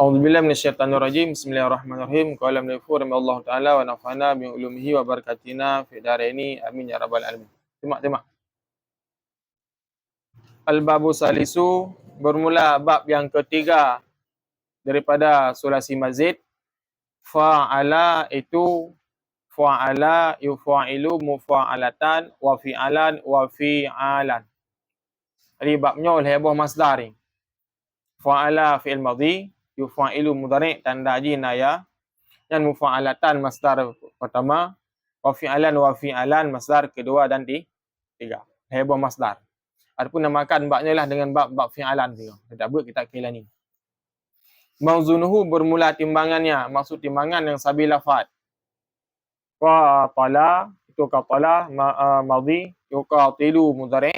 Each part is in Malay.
A'udzu billahi minasyaitonir rajim. Bismillahirrahmanirrahim. Qalam la yufur Allah Taala wa nafa'ana bi ulumihi wa barakatina fi daraini. Amin ya rabbal alamin. Terima terima. Al-Babu Salisu bermula bab yang ketiga daripada sulasi mazid fa'ala itu fa'ala yufa'ilu mufa'alatan wa fi'alan wa fi'alan. Jadi babnya oleh Abu Masdar. Fa'ala fi'il madhi, yufa'ilu mudhari' tanda jinaya dan mufa'alatan masdar pertama wa fi'alan wa fi'alan masdar kedua dan tiga. Heboh masdar. Adapun namakan babnya lah dengan bab bab fi'alan tu. Kita buat kita kira ni. Mauzunuhu bermula timbangannya. Maksud timbangan yang sabi lafaz. Qatala itu qatala ma, uh, madhi yuqatilu mudhari'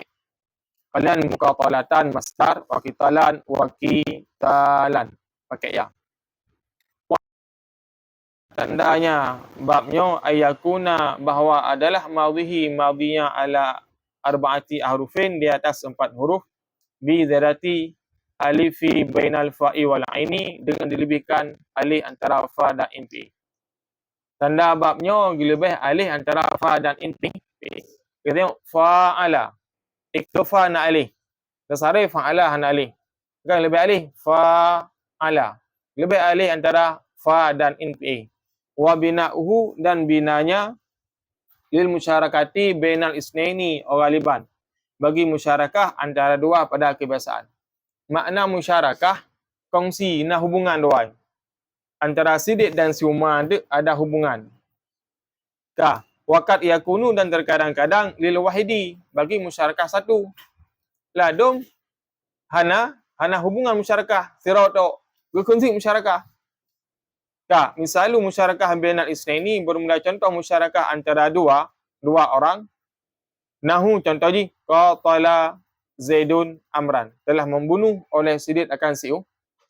kalian muqatalatan masdar wa qitalan wa qitalan pakai ya. Tandanya babnya ayakuna bahawa adalah madhihi madhinya ala arba'ati ahrufin di atas empat huruf bi zarati alifi bainal fa'i wal aini dengan dilebihkan alif antara fa dan inti. Tanda babnya lebih alif antara fa dan inti. Kita tengok fa'ala. Iktofa na alif. Kesari fa'ala hana alif. Kan lebih alif fa ala. Lebih alih antara fa dan inti. Wa bina'uhu dan binanya lil musyarakati bainal isnaini ghaliban. Bagi musyarakah antara dua pada kebiasaan. Makna musyarakah kongsi na hubungan dua. Antara sidik dan siuma ada hubungan. Ka wakat yakunu dan terkadang-kadang lil wahidi bagi musyarakah satu. Ladum hana hana hubungan musyarakah sirauto berkongsi musyarakah. Kak, misalnya musyarakah bainal isnaini bermula contoh musyarakah antara dua, dua orang. Nahu contoh ji, qatala Zaidun Amran telah membunuh oleh Sidit akan si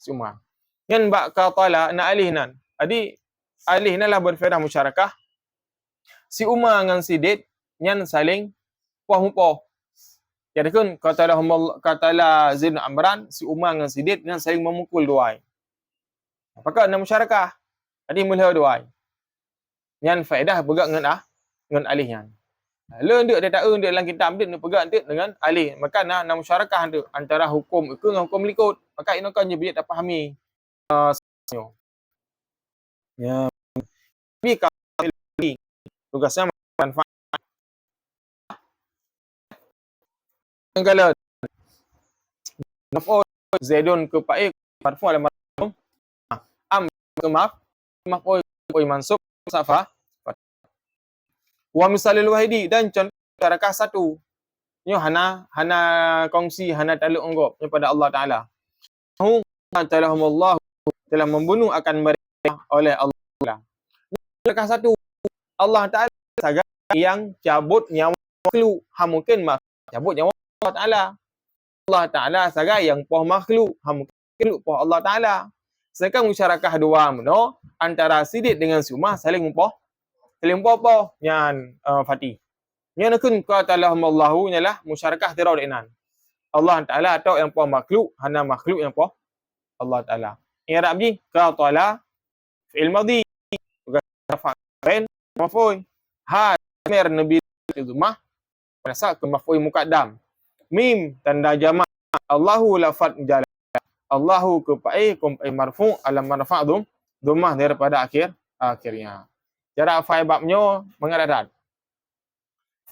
Umar. Yang bak qatala na alih nan. Jadi alih nalah berfaedah musyarakah. Si Umar dengan Sidit yang saling puah mupoh. Jadi kan katalah Zaidun Amran si Umar dengan Sidit yang saling memukul dua. Apakah nama musyarakah? Jadi mula dua. Yang faedah pegang dengan ah dengan alih yang. Lalu dia tak tahu dia dalam kitab dia pegang dia dengan alih. Maka nak nama musyarakah dia antara hukum itu dengan hukum likut. Maka ini kan dia tak fahami. Uh, ya. Tapi kalau tugasnya manfaat. Kalau Naf'ul Zaidun ke Marfu' ala ke maaf maf'ul oi mansub safa. Wa misalil wahidi dan contoh karakah satu. Nyo hana hana kongsi hana taluk anggap kepada Allah taala. Hu Allah telah membunuh akan mereka oleh Allah karakah satu. Allah taala saga yang cabut nyawa makhluk. Ha mungkin mak cabut nyawa Allah taala. Allah taala saga yang poh makhluk. Ha mungkin poh Allah taala Sedangkan musyarakah dua meno antara sidik dengan sumah saling mupoh. Saling mupoh apa? Yang uh, fati. Yang nakun kata Allah Allahu nyalah musyarakah tirau dinan. Allah Ta'ala atau yang poh makhluk, hana makhluk yang poh Allah Ta'ala. Ini Arab ni, kata Allah fi'il madhi. Fa'in, mafu'i. Ha, mer Nabi Zumah. Pada ke mafu'i mukaddam. Mim, tanda jama' Allahu lafad jalan. Allahu kepai kumpai marfu alam marfa' dum dumah daripada akhir akhirnya. Jarak fa'il babnya mengadadat.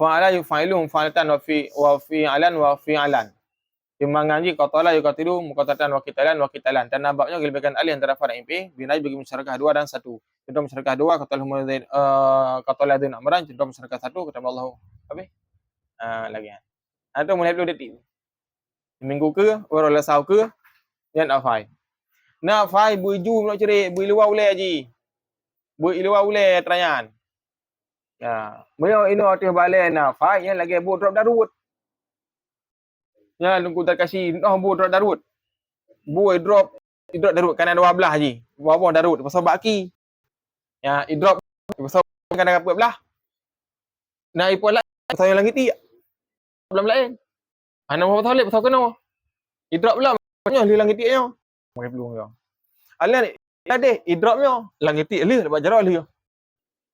Fa'ala yufa'ilun fa'alatan wa fi wa fi'alan wa fi'alan. Timbangan ji qatala yuqatilu muqatatan wa qitalan wa qitalan. Dan nampaknya gilibakan alih antara fa'il MP binai bagi masyarakat dua dan satu. Contoh masyarakat dua qatala humudin uh, qatala din amran contoh masyarakat satu kata Allah. Habis? Uh, lagi. Atau mulai dulu detik. Minggu ke, orang lesau ke, Yan afai. Na afai bui ju nak cerik, bui luar ule aji. Bui luar ule terayan. Ya, Mereka ini waktu balik na afai yang lagi bu drop darut. Ya, tunggu tak kasih noh bu drop darut. Bu drop drop darut kanan dua belah aji. Bawah darut pasal baki. Ya, i drop pasal kanan apa belah. Nah, ipu lah pasal yang langit ti. Belum lain. Ana mau pasal pasal kena. I drop belum? Banyak hilang ketiknya. Pakai peluang kau. Alah ada idraknya langiti alih dapat jarak alih.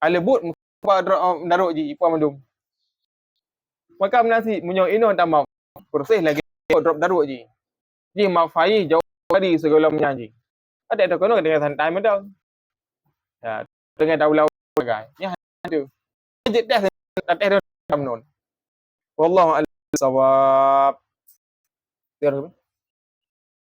Ala but muka drop daruk ji ipa mandum. Maka menasi munyo ino tambah proses lagi drop daruk ji. Ji mafai jauh dari segala menyanyi. Ada ada kono dengan santai mendang. Ya, dengan daulau bagai. Ya ada. Jadi dah tak ada non. Wallahu a'lam. Sawab. Tiada